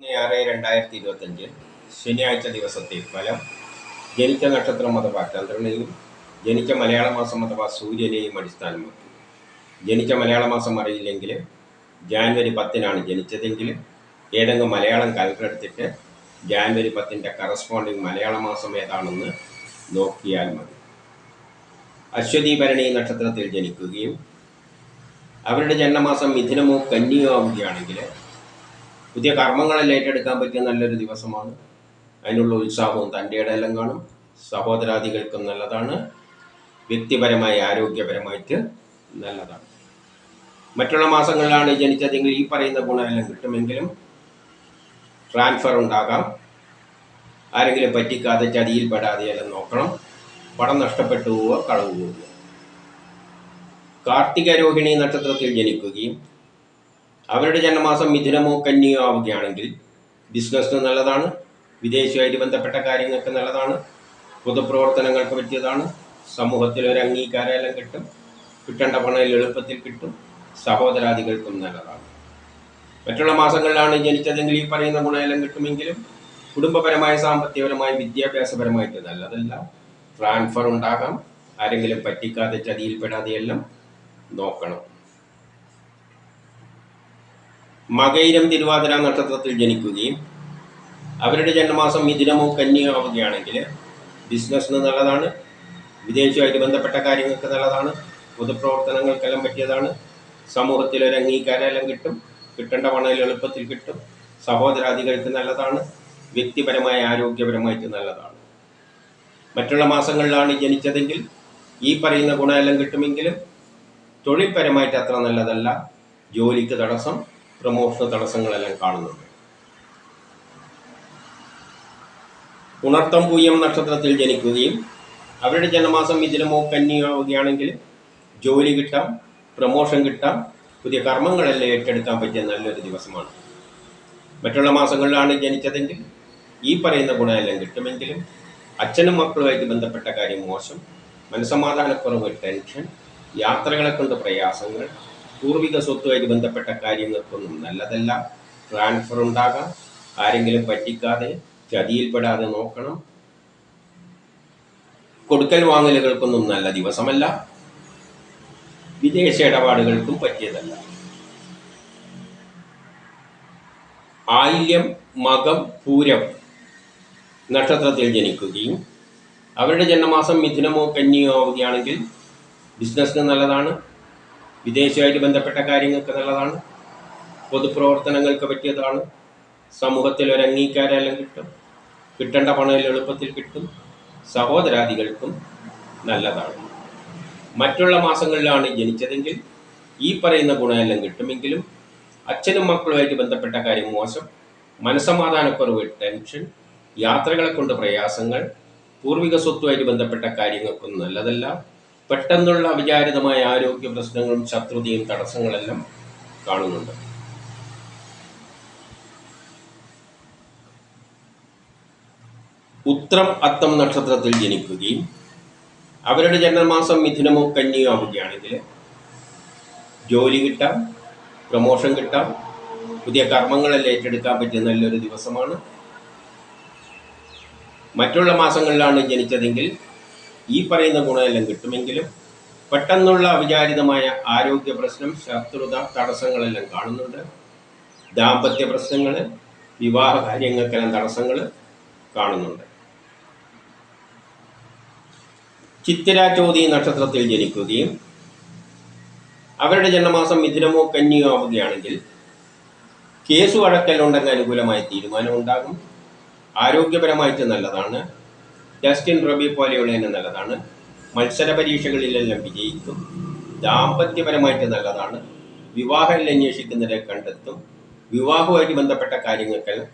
ആറ് രണ്ടായിരത്തി ഇരുപത്തഞ്ച് ശനിയാഴ്ച ദിവസത്തെ ഫലം ജനിച്ച നക്ഷത്രം അഥവാ ചന്ദ്രനെയും ജനിച്ച മലയാള മാസം അഥവാ സൂര്യനെയും അടിസ്ഥാനമാക്കി. ജനിച്ച മലയാള മാസം അറിയില്ലെങ്കിൽ ജാനുവരി പത്തിനാണ് ജനിച്ചതെങ്കിൽ ഏതെങ്കിലും മലയാളം കലണ്ടർ എടുത്തിട്ട് ജാനുവരി പത്തിന്റെ കറസ്പോണ്ടിങ് മലയാള മാസം ഏതാണെന്ന് നോക്കിയാൽ മതി. അശ്വതി ഭരണി നക്ഷത്രത്തിൽ ജനിക്കുകയും അവരുടെ ജന്മമാസം മിഥുനമോ കന്നിയോ ആവുകയാണെങ്കിൽ പുതിയ കർമ്മങ്ങളെല്ലാം ഏറ്റെടുക്കാൻ പറ്റിയ നല്ലൊരു ദിവസമാണ്. അതിനുള്ള ഉത്സാഹവും തന്റെ ഇടയെല്ലാം കാണും. സഹോദരാദികൾക്കും നല്ലതാണ്. വ്യക്തിപരമായി ആരോഗ്യപരമായിട്ട് നല്ലതാണ്. മറ്റുള്ള മാസങ്ങളിലാണ് ജനിച്ചതെങ്കിൽ ഈ പറയുന്ന ഗുണമെല്ലാം കിട്ടുമെങ്കിലും ട്രാൻസ്ഫർ ഉണ്ടാകാം. ആരെങ്കിലും പറ്റിക്കാതെ ചതിയിൽപ്പെടാതെ എല്ലാം നോക്കണം. പണം നഷ്ടപ്പെട്ടു പോവുക കളവ് പോവുക. കാർത്തിക രോഹിണി നക്ഷത്രത്തിൽ ജനിക്കുകയും അവരുടെ ജന്മമാസം മിഥുനമോ കന്നിയോ ആവുകയാണെങ്കിൽ ബിസിനസ്സിന് നല്ലതാണ്. വിദേശവുമായിട്ട് ബന്ധപ്പെട്ട കാര്യങ്ങൾക്ക് നല്ലതാണ്. പൊതുപ്രവർത്തനങ്ങൾക്ക് പറ്റിയതാണ്. സമൂഹത്തിൽ ഒരു അംഗീകാരമെല്ലാം കിട്ടും. കിട്ടേണ്ട പണം എളുപ്പത്തിൽ കിട്ടും. സഹോദരാദികൾക്കും നല്ലതാണ്. മറ്റുള്ള മാസങ്ങളിലാണ് ജനിച്ചതെങ്കിൽ ഈ പറയുന്ന ഗുണമെല്ലാം കിട്ടുമെങ്കിലും കുടുംബപരമായ സാമ്പത്തികപരമായ വിദ്യാഭ്യാസപരമായിട്ട് നല്ലതല്ല. ട്രാൻസ്ഫർ ഉണ്ടാകാം. ആരെങ്കിലും പറ്റിക്കാതെ ചതിയിൽപ്പെടാതെയെല്ലാം നോക്കണം. മകയിരം തിരുവാതിര നക്ഷത്രത്തിൽ ജനിക്കുകയും അവരുടെ ജന്മമാസം മിഥുനമോ കന്യോ ആവുകയാണെങ്കിൽ ബിസിനസ്സിന് നല്ലതാണ്. വിദേശവുമായിട്ട് ബന്ധപ്പെട്ട കാര്യങ്ങൾക്ക് നല്ലതാണ്. പൊതുപ്രവർത്തനങ്ങൾക്കെല്ലാം പറ്റിയതാണ്. സമൂഹത്തിൽ ഒരു അംഗീകാരമെല്ലാം കിട്ടും. കിട്ടേണ്ട പണം എളുപ്പത്തിൽ കിട്ടും. സഹോദരാദികൾക്ക് നല്ലതാണ്. വ്യക്തിപരമായ ആരോഗ്യപരമായിട്ട് നല്ലതാണ്. മറ്റുള്ള മാസങ്ങളിലാണ് ജനിച്ചതെങ്കിൽ ഈ പറയുന്ന ഗുണമെല്ലാം കിട്ടുമെങ്കിലും തൊഴിൽപരമായിട്ട് അത്ര നല്ലതല്ല. ജോലിക്ക് തടസ്സം. പ്രമോഷൻ തടസ്സങ്ങളെല്ലാം കാണുന്നുണ്ട്. ഉണർത്തം പൂയം നക്ഷത്രത്തിൽ ജനിക്കുകയും അവരുടെ ജനമാസം മിഥുനമോ കന്നിയാവുകയാണെങ്കിൽ ജോലി കിട്ടാം പ്രമോഷൻ കിട്ടാം പുതിയ കർമ്മങ്ങളെല്ലാം ഏറ്റെടുക്കാൻ പറ്റിയ നല്ലൊരു ദിവസമാണ്. മറ്റുള്ള മാസങ്ങളിലാണ് ജനിച്ചതെങ്കിൽ ഈ പറയുന്ന ഗുണമെല്ലാം കിട്ടുമെങ്കിലും അച്ഛനും മക്കളുമായിട്ട് ബന്ധപ്പെട്ട കാര്യം മോശം മനസമാധാനക്കുറവ് ടെൻഷൻ യാത്രകളെ കൊണ്ട് പ്രയാസങ്ങൾ പൂർവിക സ്വത്തുമായിട്ട് ബന്ധപ്പെട്ട കാര്യങ്ങൾക്കൊന്നും നല്ലതല്ല. ട്രാൻസ്ഫർ ഉണ്ടാകാം. ആരെങ്കിലും പറ്റിക്കാതെ ചതിയിൽപ്പെടാതെ നോക്കണം. കൊടുക്കൽ വാങ്ങലുകൾക്കൊന്നും നല്ല ദിവസമല്ല. വിദേശ ഇടപാടുകൾക്കും പറ്റിയതല്ല. ആയില്യം മകം പൂരം നക്ഷത്രത്തിൽ ജനിക്കുകയും അവരുടെ ജന്മമാസം മിഥുനമോ കന്നിയോ ആവുകയാണെങ്കിൽ ബിസിനസ്സിന് നല്ലതാണ്. വിദേശവുമായിട്ട് ബന്ധപ്പെട്ട കാര്യങ്ങൾക്ക് നല്ലതാണ് പൊതുപ്രവർത്തനങ്ങൾക്ക് പറ്റിയതാണ്. സമൂഹത്തിൽ ഒരു അംഗീകാരമെല്ലാം കിട്ടും. കിട്ടേണ്ട പണം എളുപ്പത്തിൽ കിട്ടും. സഹോദരാദികൾക്കും നല്ലതാണ്. മറ്റുള്ള മാസങ്ങളിലാണ് ജനിച്ചതെങ്കിൽ ഈ പറയുന്ന ഗുണമെല്ലാം കിട്ടുമെങ്കിലും അച്ഛനും മക്കളുമായിട്ട് ബന്ധപ്പെട്ട കാര്യം മോശം. മനസമാധാനക്കുറവ് ടെൻഷൻ യാത്രകളെ കൊണ്ട് പ്രയാസങ്ങൾ പൂർവിക സ്വത്തുമായിട്ട് ബന്ധപ്പെട്ട കാര്യങ്ങൾക്കൊന്നും നല്ലതല്ല. പെട്ടെന്നുള്ള അവിചാരിതമായ ആരോഗ്യ പ്രശ്നങ്ങളും ശത്രുതയും തടസ്സങ്ങളെല്ലാം കാണുന്നുണ്ട്. ഉത്രം അത്തം നക്ഷത്രത്തിൽ ജനിക്കുകയും അവരുടെ ജന്മമാസം മിഥുനമോ കന്നിയോ ആവുകയാണെങ്കിൽ ജോലി കിട്ടാം പ്രമോഷൻ കിട്ടാം പുതിയ കർമ്മങ്ങളെല്ലാം ഏറ്റെടുക്കാൻ പറ്റിയ നല്ലൊരു ദിവസമാണ്. മറ്റുള്ള മാസങ്ങളിലാണ് ജനിച്ചതെങ്കിൽ ഈ പറയുന്ന ഗുണമെല്ലാം കിട്ടുമെങ്കിലും പെട്ടെന്നുള്ള അവിചാരിതമായ ആരോഗ്യ പ്രശ്നം ശത്രുത തടസ്സങ്ങളെല്ലാം കാണുന്നുണ്ട്. ദാമ്പത്യ പ്രശ്നങ്ങൾ വിവാഹ കാര്യങ്ങൾക്കെല്ലാം തടസ്സങ്ങൾ കാണുന്നുണ്ട്. ചിത്തിര ചോതി നക്ഷത്രത്തിൽ ജനിക്കുകയും അവരുടെ ജന്മമാസം മിഥുനമോ കന്നിയോ ആവുകയാണെങ്കിൽ കേസ് വഴക്കലുണ്ടെങ്കിൽ അനുകൂലമായ തീരുമാനമുണ്ടാകും ആരോഗ്യപരമായിട്ട് നല്ലതാണ്. ജസ്റ്റിൻ റബി പോലെയുള്ളതിന് നല്ലതാണ്. മത്സര പരീക്ഷകളിലെല്ലാം വിജയിക്കും. ദാമ്പത്യപരമായിട്ട് നല്ലതാണ്. വിവാഹം അന്വേഷിക്കുന്നവരെ കണ്ടെത്തും. വിവാഹവുമായിട്ട് ബന്ധപ്പെട്ട കാര്യങ്ങൾക്കെല്ലാം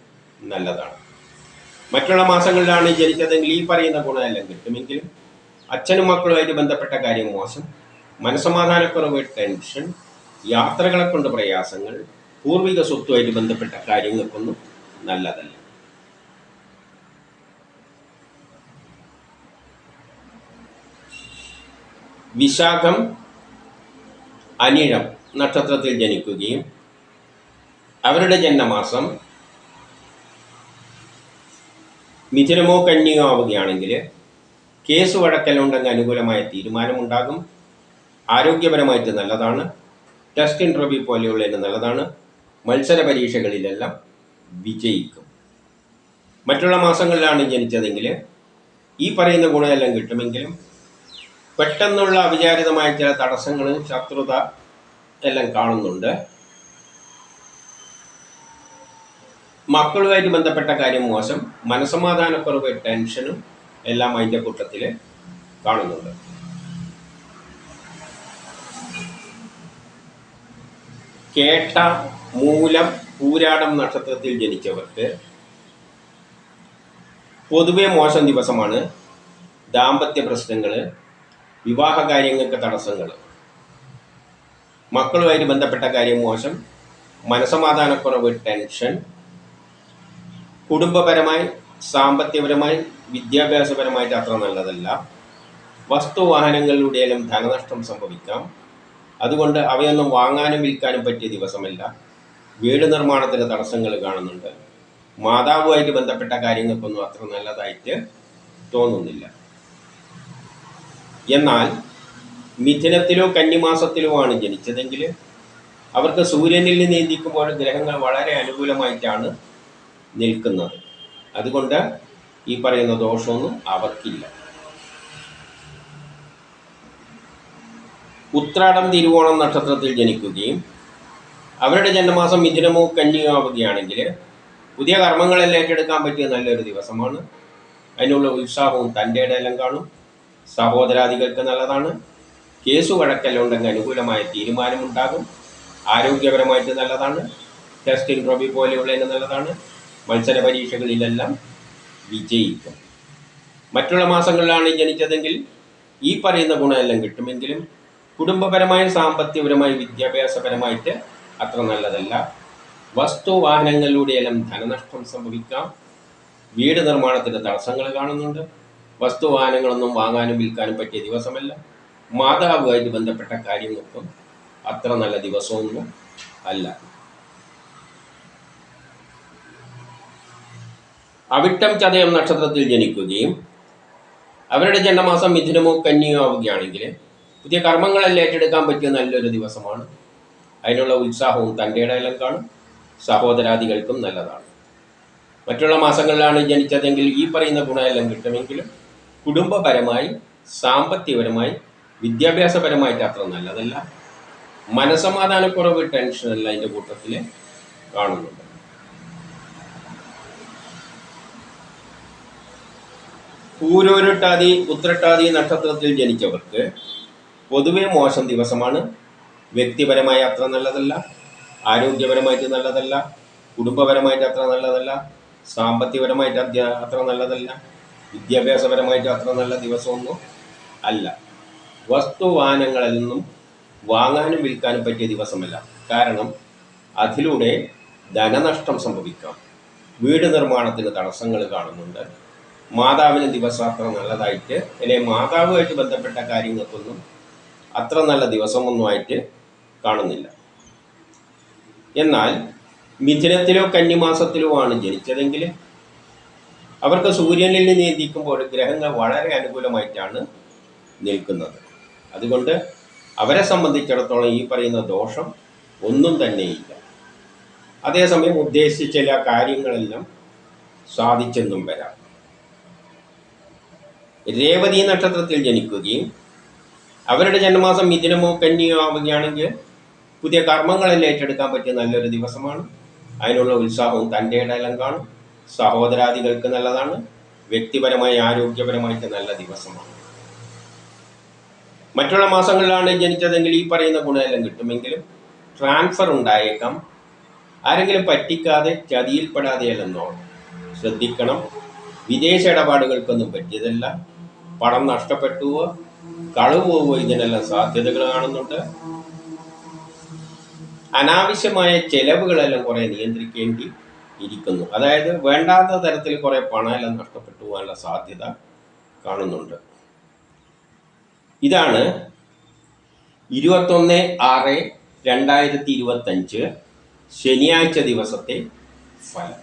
നല്ലതാണ്. മറ്റുള്ള മാസങ്ങളിലാണ് ജനിച്ചതെങ്കിൽ ഈ പറയുന്ന ഗുണമെല്ലാം കിട്ടുമെങ്കിലും അച്ഛനും മക്കളുമായിട്ട് ബന്ധപ്പെട്ട കാര്യം മോശം. മനസമാധാനക്കുറവ് ടെൻഷൻ യാത്രകളെ കൊണ്ട് പ്രയാസങ്ങൾ പൂർവിക സ്വത്തുമായിട്ട് ബന്ധപ്പെട്ട കാര്യങ്ങൾക്കൊന്നും നല്ലതല്ല. വിശാഖം അനിഴം നക്ഷത്രത്തിൽ ജനിക്കുകയും അവരുടെ ജന്മമാസം മിഥുനമോ കന്യകോ ആവുകയാണെങ്കിൽ കേസ് വഴക്കലുണ്ടെങ്കിൽ അനുകൂലമായ തീരുമാനമുണ്ടാകും. ആരോഗ്യപരമായിട്ട് നല്ലതാണ്. ടെസ്റ്റ് ഇന്റർവ്യൂ പോലെയുള്ള നല്ലതാണ്. മത്സര പരീക്ഷകളിലെല്ലാം വിജയിക്കും. മറ്റുള്ള മാസങ്ങളിലാണ് ജനിച്ചതെങ്കിൽ ഈ പറയുന്ന ഗുണമെല്ലാം കിട്ടുമെങ്കിലും പെട്ടെന്നുള്ള അവിചാരിതമായ ചില തടസ്സങ്ങളും ശത്രുത എല്ലാം കാണുന്നുണ്ട്. മക്കളുമായിട്ട് ബന്ധപ്പെട്ട കാര്യം മോശം. മനസമാധാനക്കുറവ് ടെൻഷനും എല്ലാം അതിന്റെ കൂട്ടത്തിൽ കാണുന്നുണ്ട്. കേട്ട മൂലം പൂരാടം നക്ഷത്രത്തിൽ ജനിച്ചവർക്ക് പൊതുവെ മോശം ദിവസമാണ്. ദാമ്പത്യ പ്രശ്നങ്ങൾ വിവാഹ കാര്യങ്ങൾക്ക് തടസ്സങ്ങൾ. മക്കളുമായിട്ട് ബന്ധപ്പെട്ട കാര്യം മോശം. മനസമാധാനക്കുറവ് ടെൻഷൻ. കുടുംബപരമായി സാമ്പത്തികപരമായി വിദ്യാഭ്യാസപരമായിട്ട് അത്ര നല്ലതല്ല. വസ്തുവാഹനങ്ങളിലൂടെയെല്ലാം ധനനഷ്ടം സംഭവിക്കാം. അതുകൊണ്ട് അവയൊന്നും വാങ്ങാനും വിൽക്കാനും പറ്റിയ ദിവസമല്ല. വീട് നിർമ്മാണത്തിന് തടസ്സങ്ങൾ കാണുന്നുണ്ട്. മാതാവുമായിട്ട് ബന്ധപ്പെട്ട കാര്യങ്ങൾക്കൊന്നും അത്ര നല്ലതായിട്ട് തോന്നുന്നില്ല. എന്നാൽ മിഥുനത്തിലോ കന്നിമാസത്തിലോ ആണ് ജനിച്ചതെങ്കിൽ അവർക്ക് സൂര്യനിൽ നീന്തിക്കുമ്പോൾ ഗ്രഹങ്ങൾ വളരെ അനുകൂലമായിട്ടാണ് നിൽക്കുന്നത്. അതുകൊണ്ട് ഈ പറയുന്ന ദോഷമൊന്നും അവർക്കില്ല ഉത്രാടം തിരുവോണം നക്ഷത്രത്തിൽ ജനിക്കുകയും അവരുടെ ജന്മമാസം മിഥുനമോ കന്യോ ആവുകയാണെങ്കിൽ പുതിയ കർമ്മങ്ങളെല്ലാം ഏറ്റെടുക്കാൻ പറ്റിയ നല്ലൊരു ദിവസമാണ്. അതിനുള്ള ഉത്സാഹവും തന്റെ ഇടയിലും കാണും. സഹോദരാദികൾക്ക് നല്ലതാണ്. കേസ് വഴക്കെല്ലാം ഉണ്ടെങ്കിൽ അനുകൂലമായ തീരുമാനമുണ്ടാകും. ആരോഗ്യപരമായിട്ട് നല്ലതാണ്. ടെസ്റ്റ് ഇൻട്രോബി പോലെയുള്ളതിന് നല്ലതാണ്. മത്സര പരീക്ഷകളിലെല്ലാം വിജയിക്കും. മറ്റുള്ള മാസങ്ങളിലാണ് ജനിച്ചതെങ്കിൽ ഈ പറയുന്ന ഗുണമെല്ലാം കിട്ടുമെങ്കിലും കുടുംബപരമായി സാമ്പത്തികപരമായി വിദ്യാഭ്യാസപരമായിട്ട് അത്ര നല്ലതല്ല. വസ്തു വാഹനങ്ങളിലൂടെയെല്ലാം ധനനഷ്ടം സംഭവിക്കാം. വീട് നിർമ്മാണത്തിന് തടസ്സങ്ങൾ കാണുന്നുണ്ട്. വസ്തു വാഹനങ്ങളൊന്നും വാങ്ങാനും വിൽക്കാനും പറ്റിയ ദിവസമല്ല. മാതാവുമായിട്ട് ബന്ധപ്പെട്ട കാര്യങ്ങൾക്കും അത്ര നല്ല ദിവസമൊന്നും അല്ല. അവിട്ടം ചതയം നക്ഷത്രത്തിൽ ജനിക്കുകയും അവരുടെ ജന്മമാസം മിഥുനമോ കന്നിയോ ആവുകയാണെങ്കിൽ പുതിയ കർമ്മങ്ങളെല്ലാം ഏറ്റെടുക്കാൻ പറ്റിയ നല്ലൊരു ദിവസമാണ്. അതിനുള്ള ഉത്സാഹവും തന്റെ ഇടയിലും കാണും. സഹോദരാദികൾക്കും നല്ലതാണ്. മറ്റുള്ള മാസങ്ങളിലാണ് ജനിച്ചതെങ്കിൽ ഈ പറയുന്ന ഗുണമെല്ലാം കിട്ടുമെങ്കിലും കുടുംബപരമായി സാമ്പത്തികപരമായി വിദ്യാഭ്യാസപരമായിട്ട് അത്ര നല്ലതല്ല. മനസമാധാനക്കുറവ് ടെൻഷനല്ല അതിന്റെ കൂട്ടത്തിൽ കാണുന്നുണ്ട്. പൂരോരുട്ടാതി ഉത്രട്ടാതി നക്ഷത്രത്തിൽ ജനിച്ചവർക്ക് പൊതുവെ മോശം ദിവസമാണ്. വ്യക്തിപരമായി അത്ര നല്ലതല്ല ആരോഗ്യപരമായിട്ട് നല്ലതല്ല കുടുംബപരമായിട്ട് അത്ര നല്ലതല്ല സാമ്പത്തികപരമായിട്ട് അത്ര നല്ലതല്ല. വിദ്യാഭ്യാസപരമായിട്ട് അത്ര നല്ല ദിവസമൊന്നും അല്ല. വസ്തുവാനങ്ങളിൽ നിന്നും വാങ്ങാനും വിൽക്കാനും പറ്റിയ ദിവസമല്ല. കാരണം അതിലൂടെ ധനനഷ്ടം സംഭവിക്കാം. വീട് നിർമ്മാണത്തിന് തടസ്സങ്ങൾ കാണുന്നുണ്ട്. മാതാവിന് ദിവസം അത്ര നല്ലതായിട്ട് അല്ലെങ്കിൽ മാതാവുമായിട്ട് ബന്ധപ്പെട്ട കാര്യങ്ങൾക്കൊന്നും അത്ര നല്ല ദിവസമൊന്നുമായിട്ട് കാണുന്നില്ല. എന്നാൽ മിഥുനത്തിലോ കന്നിമാസത്തിലോ ആണ് ജനിച്ചതെങ്കിൽ അവർക്ക് സൂര്യനിൽ നീന്തിക്കുമ്പോൾ ഗ്രഹങ്ങൾ വളരെ അനുകൂലമായിട്ടാണ് നിൽക്കുന്നത്. അതുകൊണ്ട് അവരെ സംബന്ധിച്ചിടത്തോളം ഈ പറയുന്ന ദോഷം ഒന്നും തന്നെയില്ല. അതേസമയം ഉദ്ദേശിച്ച ചില കാര്യങ്ങളെല്ലാം സാധിച്ചെന്നും വരാം. രേവതി നക്ഷത്രത്തിൽ ജനിക്കുകയും അവരുടെ ജന്മമാസം മിഥുനമോ കന്യോ ആവുകയാണെങ്കിൽ പുതിയ കർമ്മങ്ങളെല്ലാം ഏറ്റെടുക്കാൻ പറ്റിയ നല്ലൊരു ദിവസമാണ്. അതിനുള്ള ഉത്സാഹവും തന്റെ ഇടയിലും കാണും. സഹോദരാദികൾക്ക് നല്ലതാണ് വ്യക്തിപരമായി ആരോഗ്യപരമായിട്ട് നല്ല ദിവസമാണ്. മറ്റുള്ള മാസങ്ങളിലാണ് ജനിച്ചതെങ്കിൽ ഈ പറയുന്ന ഗുണമെല്ലാം കിട്ടുമെങ്കിലും ട്രാൻസ്ഫർ ഉണ്ടായേക്കാം. ആരെങ്കിലും പറ്റിക്കാതെ ചതിയിൽപ്പെടാതെയല്ലെന്നോ ശ്രദ്ധിക്കണം. വിദേശ ഇടപാടുകൾക്കൊന്നും പറ്റിയതല്ല. പണം നഷ്ടപ്പെട്ടുവോ കളവ് പോവുകയോ ഇതിനെല്ലാം സാധ്യതകൾ കാണുന്നുണ്ട്. അനാവശ്യമായ ചെലവുകളെല്ലാം കുറേ നിയന്ത്രിക്കേണ്ടി ഇരിക്കുന്നു. അതായത് വേണ്ടാത്ത തരത്തിൽ കുറേ പണമെല്ലാം നഷ്ടപ്പെട്ടു പോകാനുള്ള സാധ്യത കാണുന്നുണ്ട്. ഇതാണ് ഇരുപത്തൊന്ന് ആറ് രണ്ടായിരത്തി ഇരുപത്തഞ്ച് ശനിയാഴ്ച ദിവസത്തെ ഫലം.